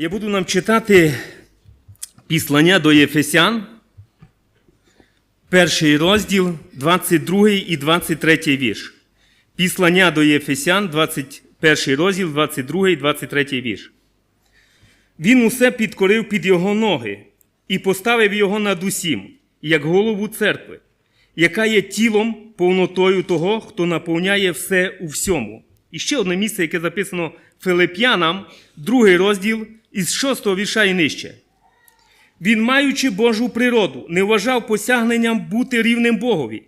Я буду нам читати післання до Єфесян, перший розділ, 22 і 23 вірш. Післання до Єфесян, 21 розділ, 22 і 23 вірш. Він усе підкорив під його ноги і поставив його над усім, як голову церкви, яка є тілом повнотою того, хто наповняє все у всьому. І ще одне місце, яке записано Филип'янам, другий розділ із шостого вірша і нижче. Він, маючи Божу природу, не вважав посягненням бути рівним Богові,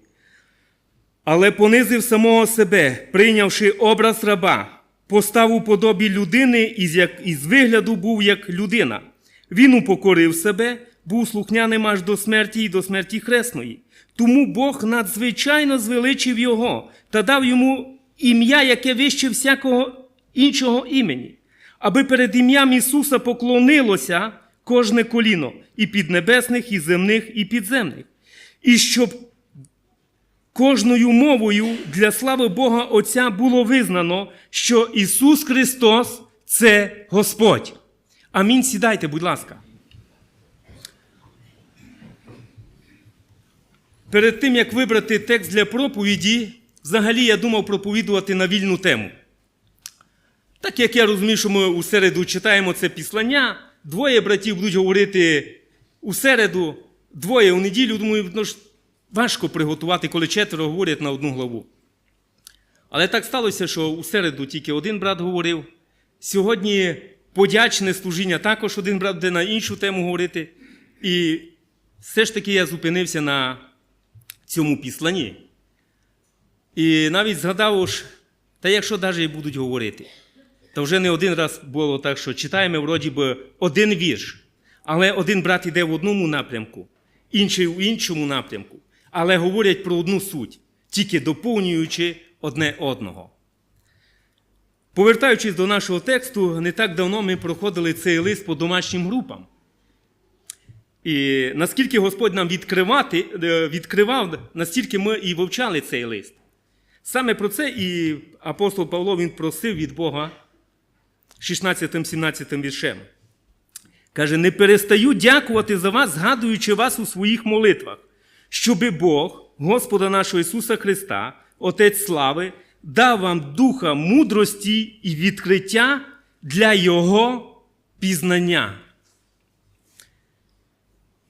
але понизив самого себе, прийнявши образ раба, постав у подобі людини, із, як, із вигляду був як людина. Він упокорив себе, був слухняним аж до смерті і до смерті хресної. Тому Бог надзвичайно звеличив його та дав йому ім'я, яке вище всякого іншого імені, аби перед ім'ям Ісуса поклонилося кожне коліно, і піднебесних, і земних, і підземних, і щоб кожною мовою для слави Бога Отця було визнано, що Ісус Христос це Господь. Амінь. Сідайте, будь ласка. Перед тим, як вибрати текст для проповіді, взагалі я думав проповідувати на вільну тему. Так як я розумію, що ми у середу читаємо це післання, двоє братів будуть говорити у середу, двоє у неділю, думаю, ну важко приготувати, коли четверо говорять на одну главу. Але так сталося, що у середу тільки один брат говорив. Сьогодні подячне служіння також один брат буде на іншу тему говорити. І все ж таки я зупинився на цьому післанні. І навіть згадав, та якщо навіть будуть говорити, то вже не один раз було так, що читаємо вроді би один вірш, але один брат йде в одному напрямку, інший в іншому напрямку, але говорять про одну суть, тільки доповнюючи одне одного. Повертаючись до нашого тексту, не так давно ми проходили цей лист по домашнім групам. І наскільки Господь нам відкривати, е, відкривав, настільки ми і вивчали цей лист. Саме про це і апостол Павло він просив від Бога 16-17 віршем. Каже, не перестаю дякувати за вас, згадуючи вас у своїх молитвах, щоби Бог, Господа нашого Ісуса Христа, Отець слави, дав вам духа мудрості і відкриття для Його пізнання.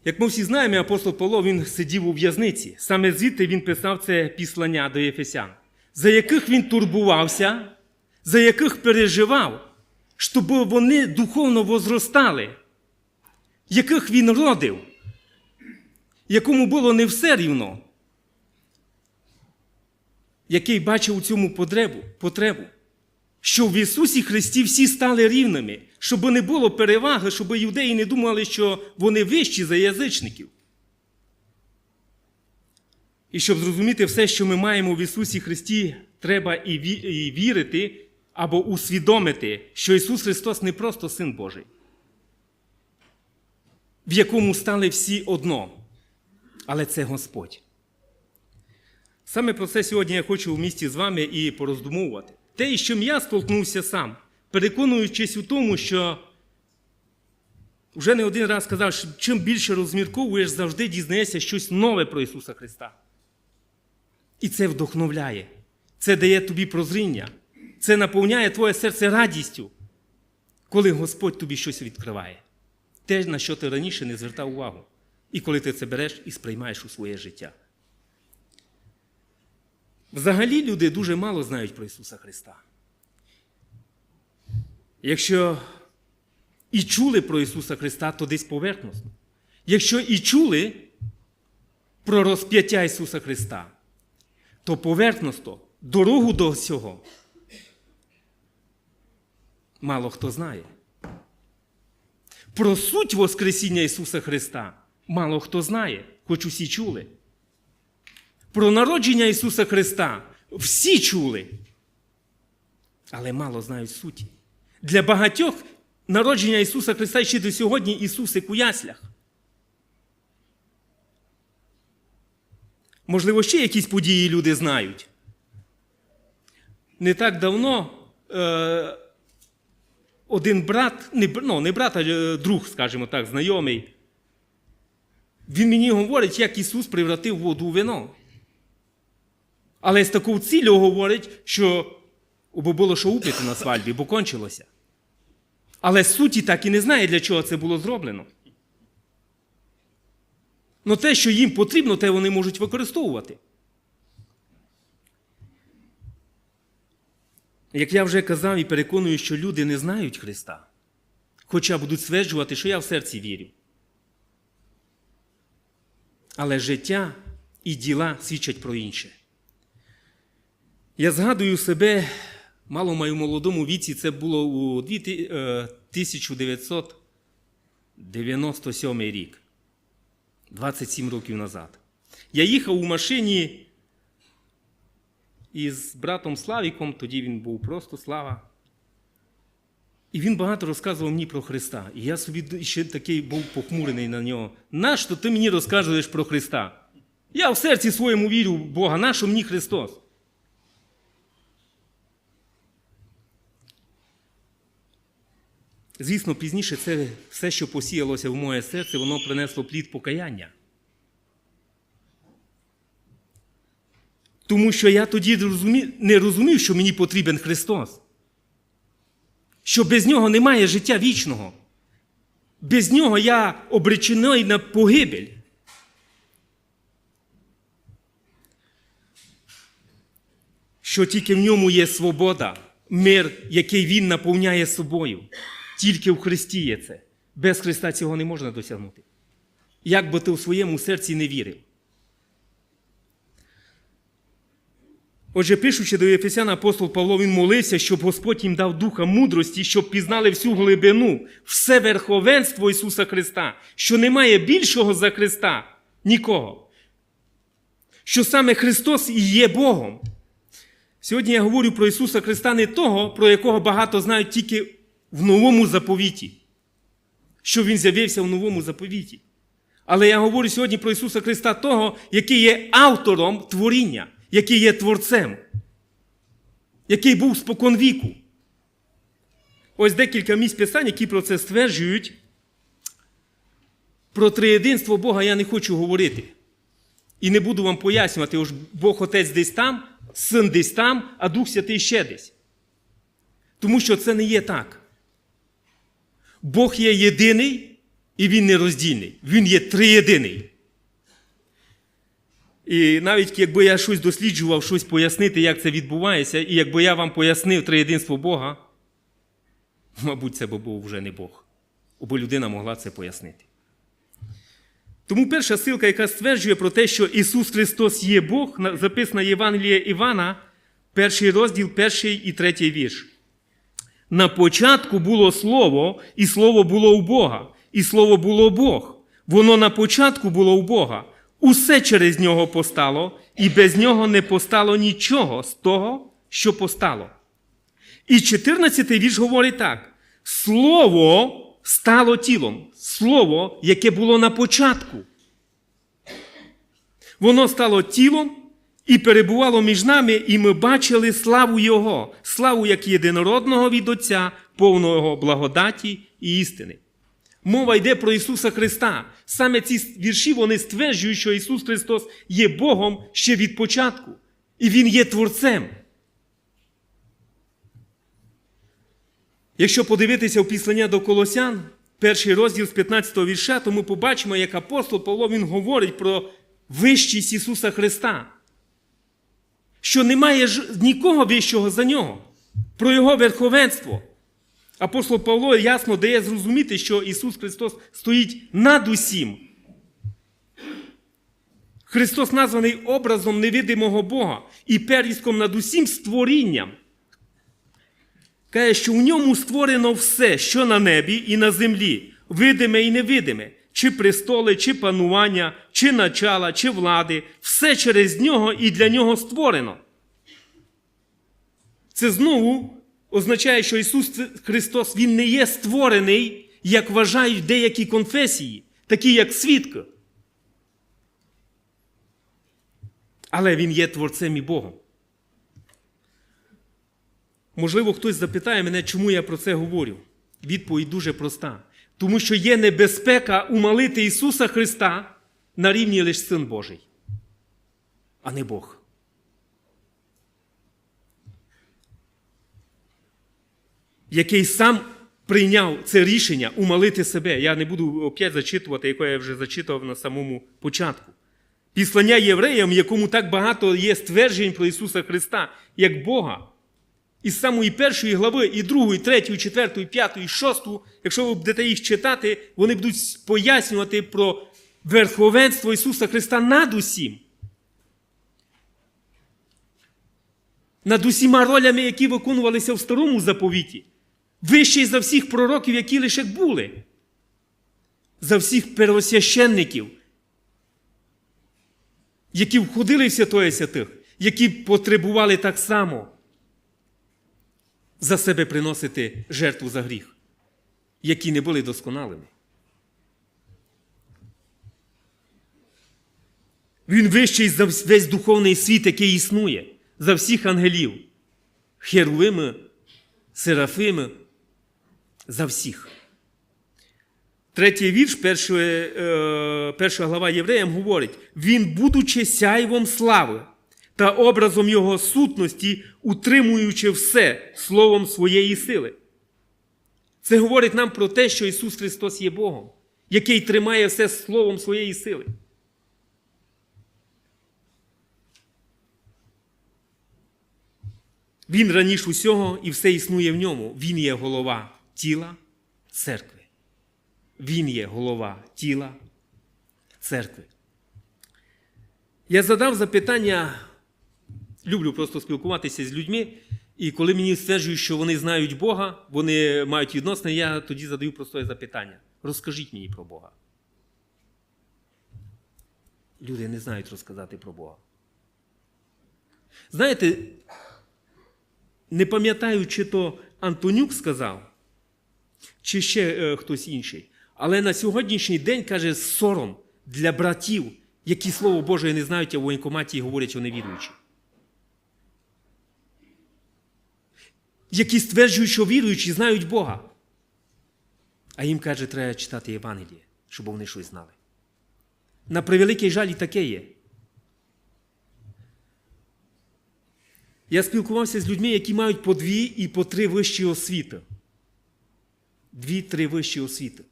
Як ми всі знаємо, апостол Павло він сидів у в'язниці. Саме звідти він писав це післання до Єфесян, за яких він турбувався, за яких переживав, щоб вони духовно возростали, яких він родив, якому було не все рівно, який бачив у цьому потребу, потребу, що в Ісусі Христі всі стали рівними, щоб не було переваги, щоб юдеї не думали, що вони вищі за язичників. І щоб зрозуміти все, що ми маємо в Ісусі Христі, треба і вірити або усвідомити, що Ісус Христос не просто Син Божий, в якому стали всі одно, але це Господь. Саме про це сьогодні я хочу в місті з вами і пороздумовувати. Те, з чим я столкнувся сам, переконуючись у тому, що вже не один раз сказав, що чим більше розмірковуєш, завжди дізнаєшся щось нове про Ісуса Христа. І це вдохновляє, це дає тобі прозріння, це наповняє твоє серце радістю, коли Господь тобі щось відкриває. Те, на що ти раніше не звертав увагу. І коли ти це береш і сприймаєш у своє життя. Взагалі люди дуже мало знають про Ісуса Христа. Якщо і чули про Ісуса Христа, то десь поверхносно. Якщо і чули про розп'яття Ісуса Христа, то поверхносто дорогу до цього мало хто знає. Про суть Воскресіння Ісуса Христа мало хто знає, хоч усі чули. Про народження Ісуса Христа всі чули, але мало знають суті. Для багатьох народження Ісуса Христа ще до сьогодні Ісусик у яслях. Можливо, ще якісь події люди знають. Не так давно е, один брат, не, ну, не брат, а е, друг, скажімо так, знайомий, він мені говорить, як Ісус превратив воду у вино. Але з такою ціллю говорить, що було що упити на свадьбі, бо кончилося. Але суті так і не знає, для чого це було зроблено. Ну те, що їм потрібно, те вони можуть використовувати. Як я вже казав і переконую, що люди не знають Христа, хоча будуть стверджувати, що я в серці вірю. Але життя і діла свідчать про інше. Я згадую себе, мало маю молодому віці, це було у 1997 рік, 27 років назад. Я їхав у машині із братом Славіком, тоді він був просто Слава. І він багато розказував мені про Христа. І я собі ще такий був похмурений на нього. Нащо ти мені розказуєш про Христа? Я в серці своєму вірю в Бога, нащо мені Христос? Звісно, пізніше це все, що посіялося в моє серце, воно принесло плід покаяння. Тому що я тоді не розумів, що мені потрібен Христос. Що без нього немає життя вічного. Без нього я обречений на погибель. Що тільки в ньому є свобода, мир, який він наповняє собою. Тільки в Христі є це. Без Христа цього не можна досягнути. Як би ти у своєму серці не вірив. Отже, пишучи до Єфесян, апостол Павло він молився, щоб Господь їм дав духа мудрості, щоб пізнали всю глибину, все верховенство Ісуса Христа, що немає більшого за Христа нікого. Що саме Христос і є Богом. Сьогодні я говорю про Ісуса Христа не того, про якого багато знають тільки в новому заповіті, що Він з'явився в новому заповіті. Але я говорю сьогодні про Ісуса Христа того, який є автором творіння, який є творцем, який був спокон віку. Ось декілька місць писань, які про це стверджують. Про триєдинство Бога я не хочу говорити. І не буду вам пояснювати, ось Бог Отець десь там, Син десь там, а Дух Святий ще десь. Тому що це не є так. Бог є єдиний і Він нероздільний. Він є триєдиний. І навіть якби я щось досліджував, щось пояснити, як це відбувається, і якби я вам пояснив триєдинство Бога, мабуть, це би був вже не Бог. Бо людина могла це пояснити. Тому перша силка, яка стверджує про те, що Ісус Христос є Бог, записана Євангелія Івана, перший розділ, перший і третій вірш. На початку було Слово, і Слово було у Бога, і Слово було Бог. Воно на початку було у Бога. Усе через нього постало, і без нього не постало нічого з того, що постало. І 14-й вірш говорить так: Слово стало тілом, слово, яке було на початку. Воно стало тілом і перебувало між нами, і ми бачили славу Його, славу як єдинородного від Отця, повного благодаті і істини. Мова йде про Ісуса Христа. Саме ці вірші вони стверджують, що Ісус Христос є Богом ще від початку, і Він є Творцем. Якщо подивитися в післання до Колосян, перший розділ з 15 го вірша, то ми побачимо, як апостол Павло він говорить про вищість Ісуса Христа, що немає нікого вищого за нього, про Його верховенство. Апостол Павло ясно дає зрозуміти, що Ісус Христос стоїть над усім. Христос названий образом невидимого Бога і первістком над усім створінням. Каже, що в ньому створено все, що на небі і на землі, видиме і невидиме, чи престоли, чи панування, чи начала, чи влади, все через нього і для нього створено. Це знову означає, що Ісус Христос Він не є створений, як вважають деякі конфесії, такі як свідка. Але Він є Творцем і Богом. Можливо, хтось запитає мене, чому я про це говорю. Відповідь дуже проста. Тому що є небезпека умалити Ісуса Христа на рівні лише Син Божий, а не Бог. Який сам прийняв це рішення умалити себе. Я не буду опять зачитувати, яке я вже зачитував на самому початку. Післання євреям, якому так багато є стверджень про Ісуса Христа, як Бога. Із самої першої глави, і другої, третьої, четвертої, п'ятої, шостої, якщо ви будете їх читати, вони будуть пояснювати про верховенство Ісуса Христа над усім. Над усіма ролями, які виконувалися в старому заповіті. Вищий за всіх пророків, які лише були. За всіх первосвященників, які входили в святої святих, які потребували так само за себе приносити жертву за гріх, які не були досконалими. Він вищий за весь духовний світ, який існує, за всіх ангелів, херувими, серафими, за всіх. Третій вірш, перша, е, перша глава Євреям говорить: Він, будучи сяйвом слави та образом Його сутності, утримуючи все словом своєї сили. Це говорить нам про те, що Ісус Христос є Богом, який тримає все словом своєї сили. Він раніше усього і все існує в ньому. Він є голова тіла церкви. Він є голова тіла церкви. Я задав запитання, люблю просто спілкуватися з людьми, і коли мені стверджують, що вони знають Бога, вони мають відносини, я тоді задаю просте запитання. Розкажіть мені про Бога. Люди не знають розказати про Бога. Знаєте, не пам'ятаю, чи то Антонюк сказав, чи ще е, хтось інший. Але на сьогоднішній день каже сором для братів, які Слово Боже не знають, а в воєнкоматі говорять, що не віруючі. Які стверджують, що віруючі знають Бога. А їм каже, треба читати Євангеліє, щоб вони щось знали. На превеликий жаль і таке є. Я спілкувався з людьми, які мають по дві і по три вищі освіти. Дві-три вищі освіти.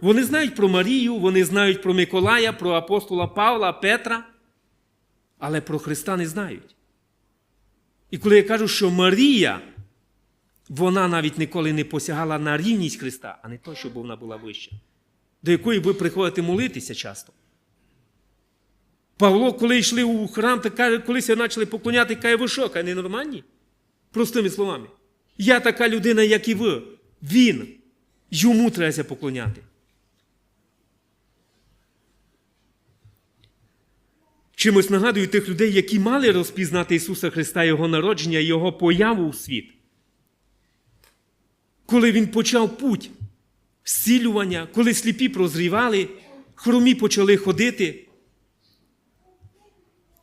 Вони знають про Марію, вони знають про Миколая, про апостола Павла, Петра, але про Христа не знають. І коли я кажу, що Марія, вона навіть ніколи не посягала на рівність Христа, а не то, щоб вона була вища, до якої ви приходите молитися часто. Павло, коли йшли у храм, то каже, колись почали поклоняти, каже, ви що, каже, ненормальні? Простими словами. Я така людина, як і ви. Він. Йому треба поклоняти. Чимось нагадую тих людей, які мали розпізнати Ісуса Христа, Його народження, Його появу у світ. Коли Він почав путь зцілювання, коли сліпі прозрівали, хромі почали ходити.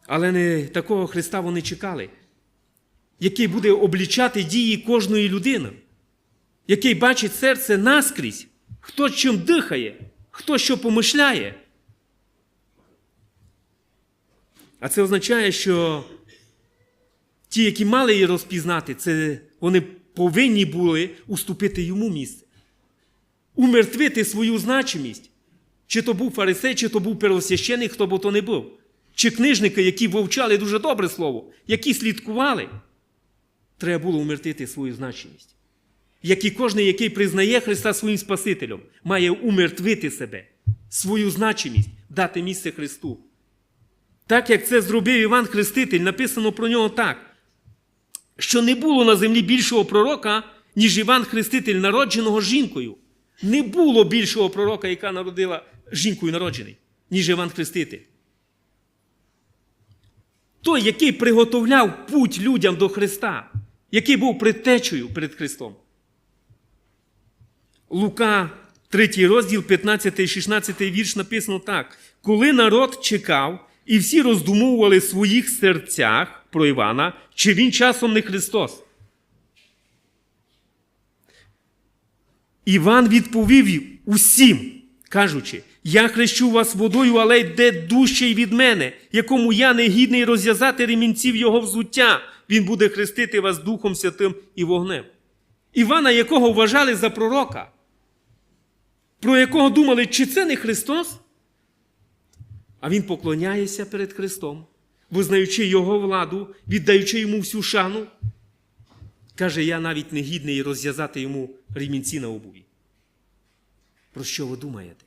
Але не такого Христа вони чекали, який буде облічати дії кожної людини, який бачить серце наскрізь, хто чим дихає, хто що помишляє. А це означає, що ті, які мали її розпізнати, це вони повинні були уступити йому місце, умертвити свою значимість. Чи то був фарисей, чи то був первосвященик, хто б то не був. Чи книжники, які вивчали дуже добре слово, які слідкували, треба було умертвити свою значимість. Як і кожен, який признає Христа своїм Спасителем, має умертвити себе, свою значимість, дати місце Христу. Так як це зробив Іван Хреститель, написано про нього так, що не було на землі більшого пророка, ніж Іван Хреститель, народженого жінкою. Не було більшого пророка, яка народила жінкою народжений, ніж Іван Хреститель. Той, який приготовляв путь людям до Христа, який був предтечею перед Христом. Лука, 3 розділ, 15 і 16 вірш написано так: коли народ чекав, і всі роздумували в своїх серцях про Івана, чи він часом не Христос. Іван відповів усім, кажучи, я хрещу вас водою, але йде дужчий від мене, якому я не гідний розв'язати ремінців його взуття. Він буде хрестити вас Духом Святим і вогнем. Івана, якого вважали за пророка, про якого думали, чи це не Христос? А він поклоняється перед Христом, визнаючи Його владу, віддаючи йому всю шану. Каже, я навіть не гідний розв'язати йому ремінці на обуві. Про що ви думаєте?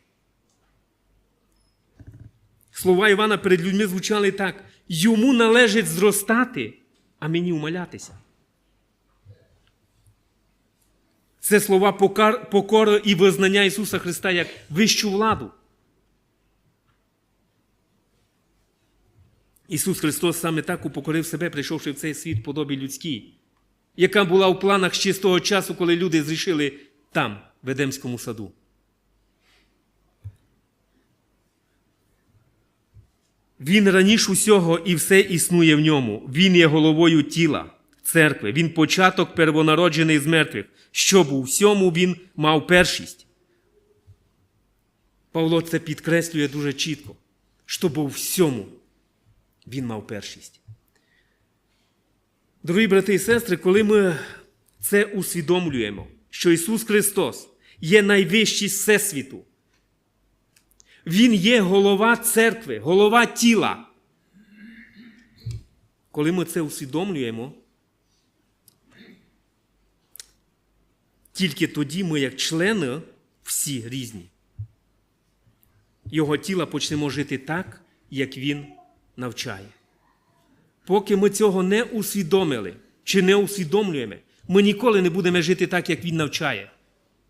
Слова Івана перед людьми звучали так: йому належить зростати, а мені умалятися. Це слова покори і визнання Ісуса Христа як вищу владу. Ісус Христос саме так упокорив себе, прийшовши в цей світ подобі людській, яка була у планах ще з того часу, коли люди зрішили там, в Едемському саду. Він раніше усього і все існує в ньому. Він є головою тіла, церкви. Він початок первонароджений з мертвих, щоб у всьому він мав першість. Павло це підкреслює дуже чітко, щоб у всьому він мав першість. Дорогі брати і сестри, коли ми це усвідомлюємо, що Ісус Христос є найвищий всесвіту, Він є голова церкви, голова тіла. Коли ми це усвідомлюємо, тільки тоді ми, як члени, всі різні, Його тіла почнемо жити так, як Він навчає. Поки ми цього не усвідомили чи не усвідомлюємо, ми ніколи не будемо жити так, як Він навчає.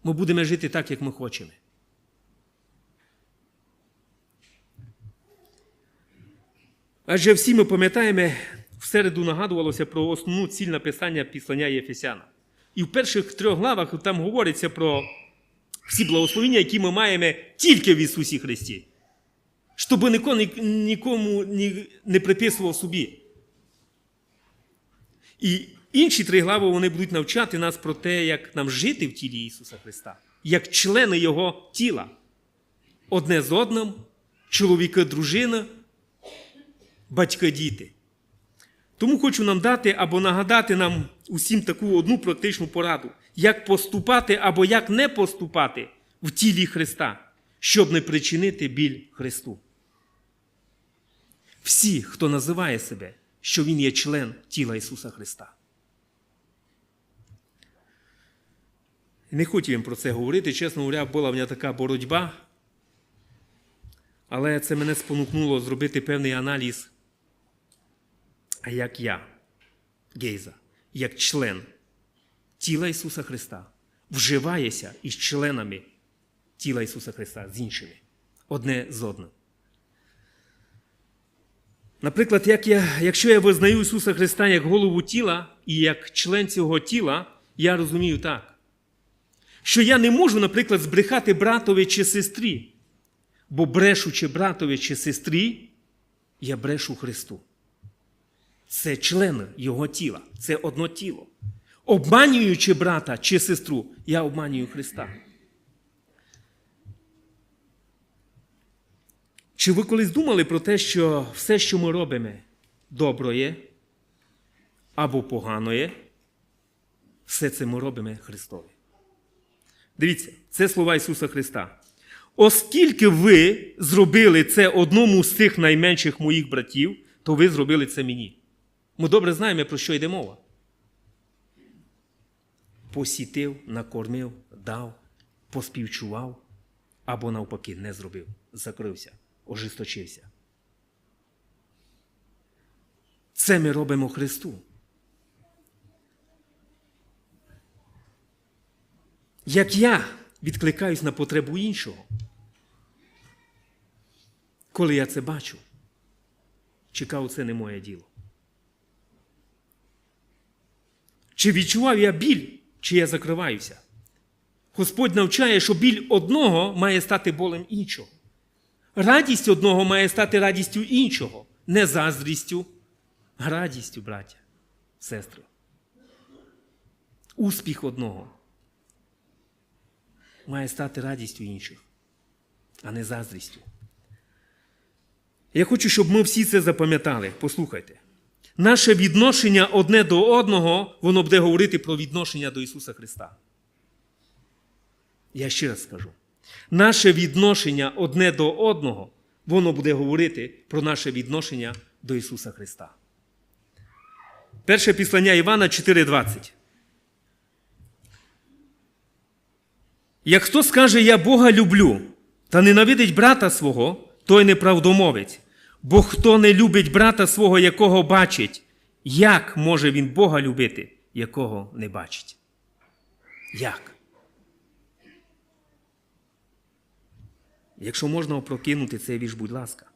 Ми будемо жити так, як ми хочемо. Адже всі ми пам'ятаємо, в середу нагадувалося про основну ціль написання післання Єфесяна. І в перших трьох главах там говориться про всі благословення, які ми маємо тільки в Ісусі Христі. Щоб нікому, нікому не приписував собі. І інші три глави вони будуть навчати нас про те, як нам жити в тілі Ісуса Христа, як члени Його тіла. Одне з одним, чоловіка, дружина, батька, діти. Тому хочу нам дати або нагадати нам усім таку одну практичну пораду, як поступати або як не поступати в тілі Христа, щоб не причинити біль Христу. Всі, хто називає себе, що Він є член тіла Ісуса Христа. Не хотів їм про це говорити, чесно говоря, була в мене така боротьба, але це мене спонукнуло зробити певний аналіз, а як я, Гейза, як член тіла Ісуса Христа, вживається із членами тіла Ісуса Христа, з іншими, одне з одним. Наприклад, як я, якщо я визнаю Ісуса Христа як голову тіла і як член цього тіла, я розумію так, що я не можу, наприклад, збрехати братові чи сестрі, бо брешучи братові чи сестрі, я брешу Христу. Це член Його тіла, це одно тіло. Обманюючи брата чи сестру, я обманюю Христа. Чи ви колись думали про те, що все, що ми робимо, доброє або поганоє, все це ми робимо Христові? Дивіться, це слова Ісуса Христа. Оскільки ви зробили це одному з цих найменших моїх братів, то ви зробили це мені. Ми добре знаємо, про що йде мова. Посітив, накормив, дав, поспівчував або навпаки не зробив, закрився ожесточився. Це ми робимо Христу. Як я відкликаюсь на потребу іншого, коли я це бачу, чекав, це не моє діло. Чи відчував я біль, чи я закриваюся? Господь навчає, що біль одного має стати болем іншого. Радість одного має стати радістю іншого, не заздрістю, а радістю, браття, сестри. Успіх одного має стати радістю інших, а не заздрістю. Я хочу, щоб ми всі це запам'ятали. Послухайте. Наше відношення одне до одного, воно буде говорити про відношення до Ісуса Христа. Я ще раз скажу. Наше відношення одне до одного, воно буде говорити про наше відношення до Ісуса Христа. Перше післання Івана 4:20. Як хто скаже, я Бога люблю, та ненавидить брата свого, той неправдомовець. Бо хто не любить брата свого, якого бачить, як може він Бога любити, якого не бачить? Як? Якщо можна опрокинути цей вірш, будь ласка.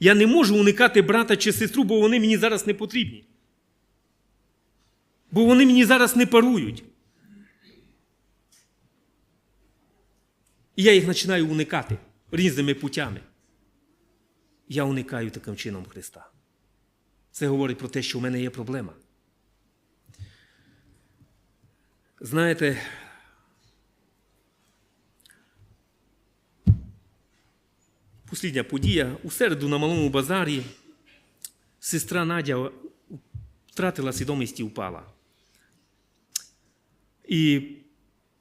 Я не можу уникати брата чи сестру, бо вони мені зараз не потрібні. Бо вони мені зараз не парують. І я їх починаю уникати різними путями. Я уникаю таким чином Христа. Це говорить про те, що в мене є проблема. Знаєте, послідня подія. У середу на малому базарі сестра Надя втратила свідомість і впала. І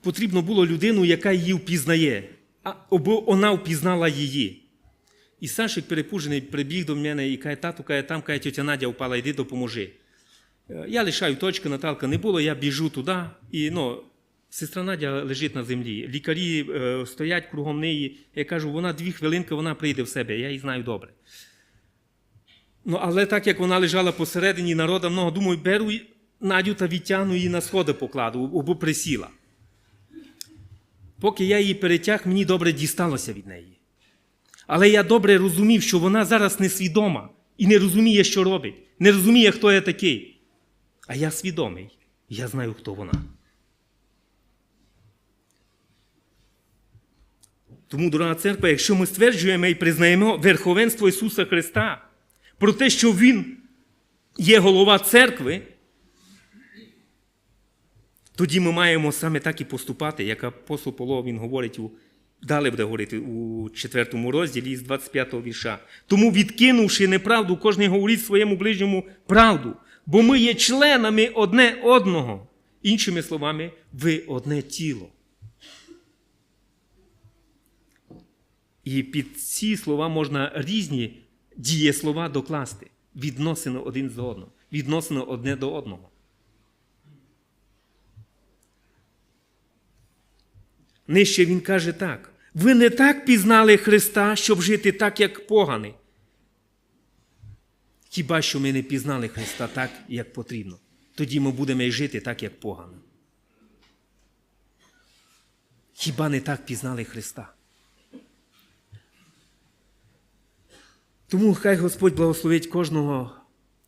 потрібно було людину, яка її впізнає, або вона впізнала її. І Сашик перепужений прибіг до мене і каже, тату, каже, там каже, тетя Надя впала, йди допоможи. Е, Я лишаю точки, Наталка не було, я біжу туди, і ну, сестра Надя лежить на землі. Лікарі е, стоять кругом неї. Я кажу, вона дві хвилинки, вона прийде в себе, я її знаю добре. Ну, але так як вона лежала посередині народа, много думаю, беру Надю та відтягну її на сходи покладу, або присіла. Поки я її перетяг, мені добре дісталося від неї. Але я добре розумів, що вона зараз несвідома і не розуміє, що робить, не розуміє, хто я такий. А я свідомий, я знаю, хто вона. Тому, дорога церква, якщо ми стверджуємо і признаємо верховенство Ісуса Христа, про те, що Він є голова церкви, тоді ми маємо саме так і поступати, як апостол Павло, він говорить у Далі буде говорити у 4 розділі з 25 го вірша. Тому, відкинувши неправду, кожен говорить своєму ближньому правду, бо ми є членами одне одного. Іншими словами, ви одне тіло. І під ці слова можна різні дієслова докласти. Відносини один до одного, відносини одне до одного. Нижче він каже так: ви не так пізнали Христа, щоб жити так, як погани. Хіба що ми не пізнали Христа так, як потрібно? Тоді ми будемо й жити так, як погано. Хіба не так пізнали Христа? Тому хай Господь благословить кожного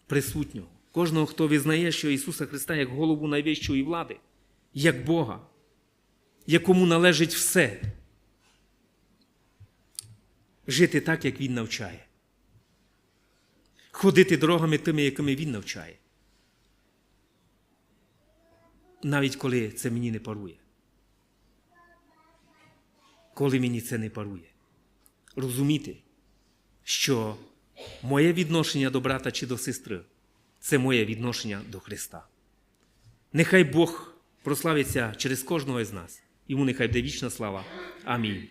присутнього, кожного, хто визнає, що Ісуса Христа як голову найвищої влади, як Бога якому належить все. Жити так, як він навчає. Ходити дорогами тими, якими він навчає. Навіть коли це мені не парує. Коли мені це не парує. Розуміти, що моє відношення до брата чи до сестри це моє відношення до Христа. Нехай Бог прославиться через кожного із нас. Йому нехай буде вічна слава. Амінь.